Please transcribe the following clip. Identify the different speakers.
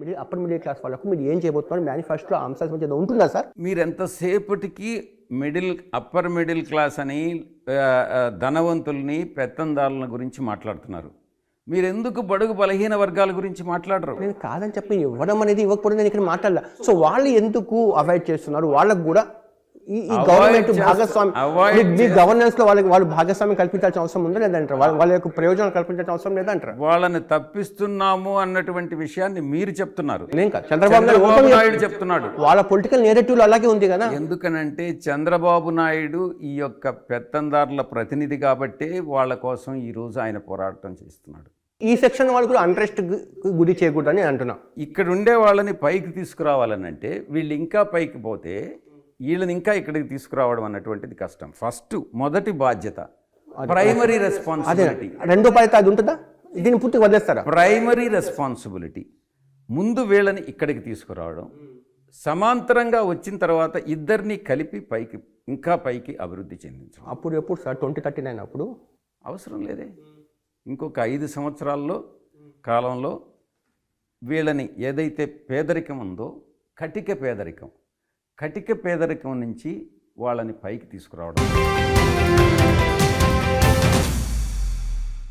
Speaker 1: Middle upper middle class వాళ్ళకు మీరు ఏం చేయబోతున్నారు? మేనిఫెస్టో అంశాల మధ్య ఉంటుందా సార్?
Speaker 2: మీరు ఎంతసేపటికి మిడిల్ అప్పర్ మిడిల్ క్లాస్ అని ధనవంతుల్ని పెత్తందారుల గురించి మాట్లాడుతున్నారు. మీరు ఎందుకు బడుగు బలహీన వర్గాల గురించి మాట్లాడరు?
Speaker 1: నేను కాదని చెప్పి ఇవ్వడం అనేది ఇవ్వకపోవడం నేను ఇక్కడ మాట్లాడలే. సో వాళ్ళు ఎందుకు అవాయిడ్ చేస్తున్నారు? వాళ్ళకు కూడా ఈ గవర్నమెంట్ భాగస్వామి మీ- గవర్నెన్స్లో వాళ్ళకి వాళ్ళు భాగస్వామ్యం కల్పించాల్సిన అవసరం ఉందా లేదంటారు? వాళ్ళ వాళ్ళ యొక్క ప్రయోజనాలు కల్పించాల్సిన అవసరం లేదంటారు?
Speaker 2: వాళ్ళని తప్పిస్తున్నాము అన్నటువంటి విషయాన్ని మీరు చెప్తున్నారు.
Speaker 1: చంద్రబాబు నాయుడు
Speaker 2: చెప్తున్నాడు.
Speaker 1: వాళ్ళ పొలిటికల్ నేరేటివ్ అలాగే ఉంది కదా.
Speaker 2: ఎందుకనంటే చంద్రబాబు నాయుడు ఈ యొక్క పెత్తందారుల ప్రతినిధి కాబట్టే వాళ్ళ కోసం ఈ రోజు ఆయన పోరాటం చేస్తున్నాడు.
Speaker 1: ఈ సెక్షన్ వాళ్ళు కూడా అంట్రెస్ట్ గురి చేయకూడదని అంటున్నా.
Speaker 2: ఇక్కడ ఉండే వాళ్ళని పైకి తీసుకురావాలని అంటే వీళ్ళు ఇంకా పైకి పోతే వీళ్ళని ఇంకా ఇక్కడికి తీసుకురావడం అన్నటువంటిది కష్టం. ఫస్ట్ మొదటి బాధ్యత. ప్రైమరీ రెస్పాన్సిబిలిటీ
Speaker 1: రెండో బాధ్యత అది ఉంటుందా? దీన్ని పూర్తిగా వదిలేస్తారా?
Speaker 2: ప్రైమరీ రెస్పాన్సిబిలిటీ ముందు వీళ్ళని ఇక్కడికి తీసుకురావడం. సమాంతరంగా వచ్చిన తర్వాత ఇద్దరిని కలిపి పైకి ఇంకా పైకి అభివృద్ధి చెందించడం.
Speaker 1: అప్పుడు ఎప్పుడు సార్? ట్వంటీ థర్టీ నైన్ అప్పుడు?
Speaker 2: అవసరం లేదే. ఇంకొక ఐదు సంవత్సరాల్లో కాలంలో వీళ్ళని ఏదైతే పేదరికం ఉందో కటిక పేదరికం కటిక పేదరికం నుంచి వాళ్ళని పైకి తీసుకురావడం.